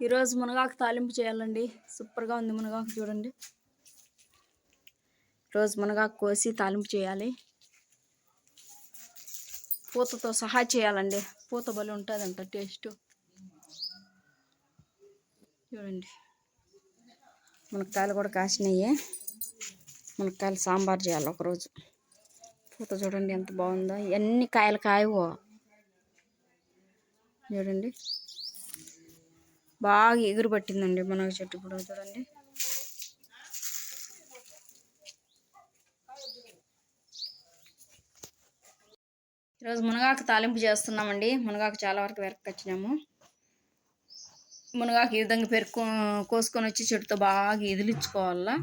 ఈరోజు మునగాకు తాలింపు చేయాలండి. సూపర్గా ఉంది మునగాకు చూడండి. రోజు మునగాకు కోసి తాలింపు చేయాలి. పూతతో సహా చేయాలండి. పూత బలి ఉంటుందంట టేస్ట్. చూడండి. మునక్కాయలు కూడా కాసినాయి. మునక్కాయలు సాంబార్ చేయాలి ఒకరోజు. పూత చూడండి ఎంత బాగుందో. ఎన్ని కాయలు కాయవో. చూడండి. బాగా ఎగురు పట్టిందండి మునగ చెట్టు కూడా చూడండి. ఈరోజు మునగాకు తాలింపు చేస్తున్నామండి. మునగాకు చాలా వరకు వెరకొచ్చినాము మునగాకు ఈ విధంగా పెరుకు కోసుకొని వచ్చి చెట్టుతో బాగా ఇదిలించుకోవాలా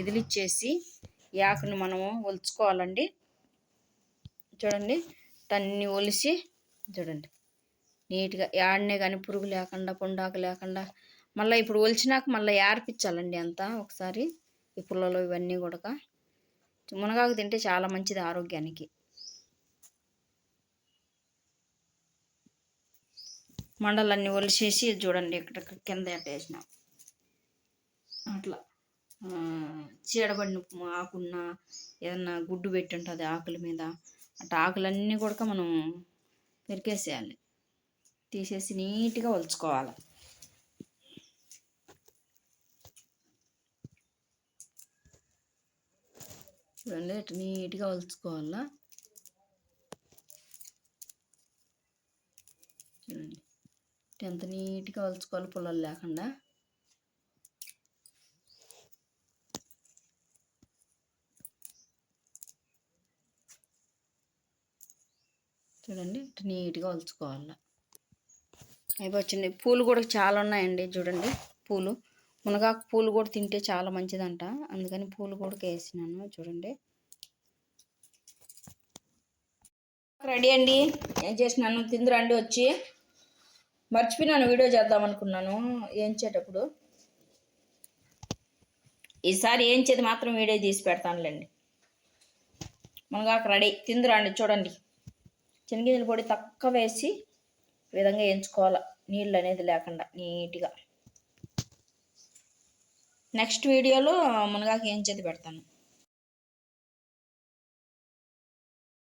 ఇదిలిచ్చేసి యాకుని మనము ఒలుచుకోవాలండి. చూడండి తన్ని ఒలిసి చూడండి. నీట్గా యాడనే కానీ పురుగు లేకుండా పొండాకు లేకుండా మళ్ళీ ఇప్పుడు ఒలిచినాక మళ్ళీ ఏర్పించాలండి అంతా ఒకసారి. ఈ పుల్లలో ఇవన్నీ కూడా మునగాకు తింటే చాలా మంచిది ఆరోగ్యానికి. మండలన్నీ ఒలిసేసి చూడండి ఇక్కడ కింద ఎట్ట వేసిన అట్లా చీడబడిన ఆకున్న ఏదన్నా గుడ్డు పెట్టి ఉంటుంది ఆకుల మీద. అట్లా ఆకులన్నీ కూడా మనం పెరికేసేయాలి. తీసేసి నీట్గా ఒలుచుకోవాలి. చూడండి ఇటు నీట్గా ఒలుచుకోవాలా? చూడండి. ఎంత నీట్గా ఒలుచుకోవాలి పుల్లలు లేకుండా. చూడండి ఇటు నీట్గా ఒలుచుకోవాలి. అయిపోయింది పూలు కూడా చాలా ఉన్నాయండి చూడండి. పూలు. మునగాకు పూలు కూడా తింటే చాలా మంచిదంట. అందుకని పూలు కూడా వేసినాను చూడండి. రెడీ అండి. ఏం చేసినాను? తిందిరండి వచ్చి. మర్చిపోయినాను వీడియో చేద్దాం అనుకున్నాను. ఏం చేటప్పుడు ఈసారి ఏం చేది మాత్రం వీడియో తీసి పెడతానులేండి. మునగాకు రెడీ. తిందిరండి చూడండి. చెనిగింజల పొడి తక్కువ వేసి విధంగా ఎంచుకోవాలి నీళ్ళు అనేది లేకుండా నీట్గా. నెక్స్ట్ వీడియోలో మునగాకు ఏం చేతి పెడతాను.